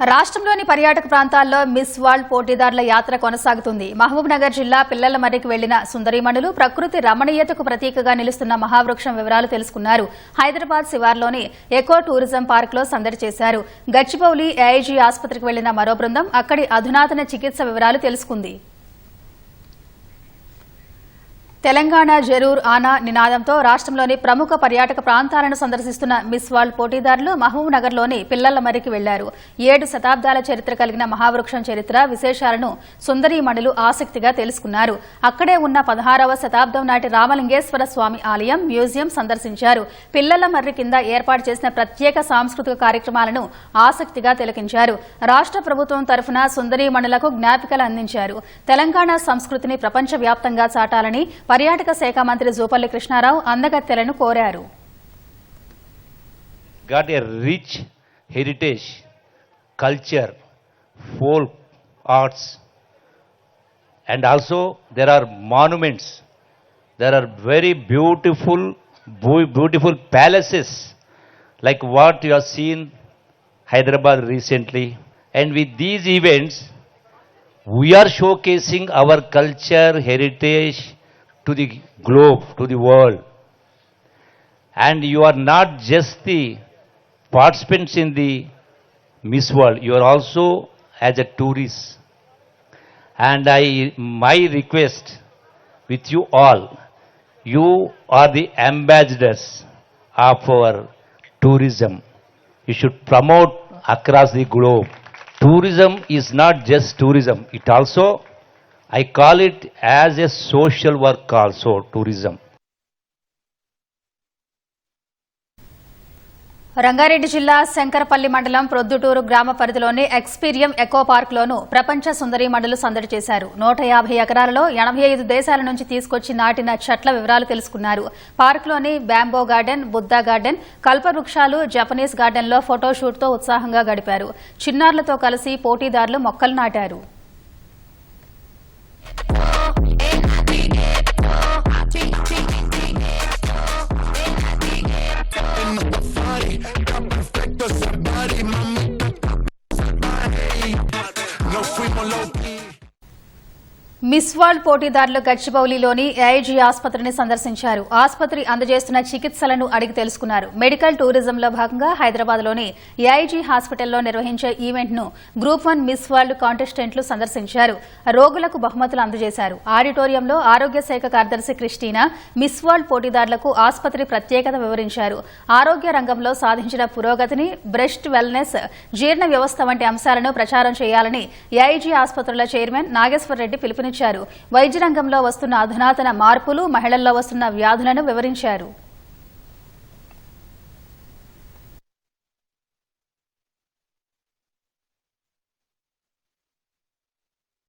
రాష్ట్రంలోని పర్యాటక ప్రాంతాల్లో మిస్ వరల్డ్ పోటీదారుల యాత్ర కొనసాగుతుంది. మహబూబ్నగర్ జిల్లా పిల్లల మర్రికి వెళ్ళిన సుందరీమణులు ప్రకృతి రమణీయతకు ప్రతీకగా నిలుస్తున్న మహావృక్షం వివరాలు తెలుసుకున్నారు. హైదరాబాద్ శివార్లోని ఎకో టూరిజం పార్క్లో సందడి చేశారు. గచ్చిబౌలి ఏఐజీ ఆసుపత్రికి వెళ్ళిన మరో బృందం అక్కడి అధునాతన చికిత్స వివరాలు తెలుసుకుంది. తెలంగాణ జరూర్ ఆనా నినాదంతో రాష్ట్రంలోని ప్రముఖ పర్యాటక ప్రాంతాలను సందర్శిస్తున్న మిస్ వరల్డ్ పోటీదారులు మహబూబ్ నగర్లోని పిల్లల మరికి వెళ్ళారు. ఏడు శతాబ్దాల చరిత్ర కలిగిన మహావృక్షం చరిత్ర విశేషాలను సుందరీమణులు ఆసక్తిగా తెలుసుకున్నారు. అక్కడే ఉన్న పదహారవ శతాబ్దం నాటి రామలింగేశ్వర స్వామి ఆలయం మ్యూజియం సందర్శించారు. పిల్లల మర్రి కింద ఏర్పాటు చేసిన ప్రత్యేక సాంస్కృతిక కార్యక్రమాలను ఆసక్తిగా తిలకించారు. రాష్ట్ర ప్రభుత్వం తరఫున సుందరీమణులకు జ్ఞాపికలు అందించారు. తెలంగాణ సంస్కృతిని ప్రపంచవ్యాప్తంగా చాటాలని పర్యాటక శాఖ మంత్రి జూపల్లి కృష్ణారావు అందగత్తెలను కోరారు got a rich heritage, culture, folk arts, and also there are monuments. There are very beautiful, beautiful palaces, like what you have seen Hyderabad recently. And with these events, we are showcasing our culture, heritage to the globe, to the world and you are not just the participants in the Miss World, you are also as a tourist. And I, my request with you all, you are the ambassadors of our tourism. You should promote across the globe. Tourism is not just tourism, it also, I call it as a social work also tourism Rangareddy జిల్లా శంకరపల్లి మండలం ప్రొద్దుటూరు గ్రామ పరిధిలోని Experium echo పార్క్లోను ప్రపంచ సుందరి మండలు సందడి చేశారు. నూట యాభై ఎకరాలలో ఎనభై ఐదు దేశాల నుంచి తీసుకొచ్చి నాటిన చెట్ల వివరాలు తెలుసుకున్నారు. పార్క్లోని బ్యాంబో గార్డెన్ బుద్ధా గార్డెన్ కల్పవృక్షాలు జపనీస్ గార్డెన్లో ఫోటోషూట్తో ఉత్సాహంగా గడిపారు. చిన్నారులతో కలిసి పోటీదారులు మొక్కలు నాటారు. మిస్ వరల్డ్ పోటీదారులు గచ్చిబౌలిలోని ఏఐజీ ఆసుపత్రిని సందర్శించారు. ఆసుపత్రి అందజేస్తున్న చికిత్సలను అడిగి తెలుసుకున్నారు. మెడికల్ టూరిజంలో భాగంగా హైదరాబాద్లోని ఏఐజీ హాస్పిటల్లో నిర్వహించే ఈవెంట్ను గ్రూప్ వన్ మిస్ వరల్డ్ కాంటెస్టెంట్లు సందర్శించారు. రోగులకు బహుమతులు అందజేశారు. ఆడిటోరియంలో ఆరోగ్య శాఖ కార్యదర్శి క్రిస్టీనా మిస్ వరల్డ్ పోటీదారులకు ఆసుపత్రి ప్రత్యేకత వివరించారు. ఆరోగ్య రంగంలో సాధించిన పురోగతిని బ్రెస్ట్ వెల్నెస్ జీర్ణ వ్యవస్థ వంటి అంశాలను ప్రచారం చేయాలని ఏఐజీ ఆసుపత్రుల చైర్మన్ నాగేశ్వర్ రెడ్డి పిలుపునిచ్చారు వైద్య రంగంలో వస్తున్న అధునాతన మార్పులు మహిళల్లో వస్తున్న వ్యాధులను వివరించారు.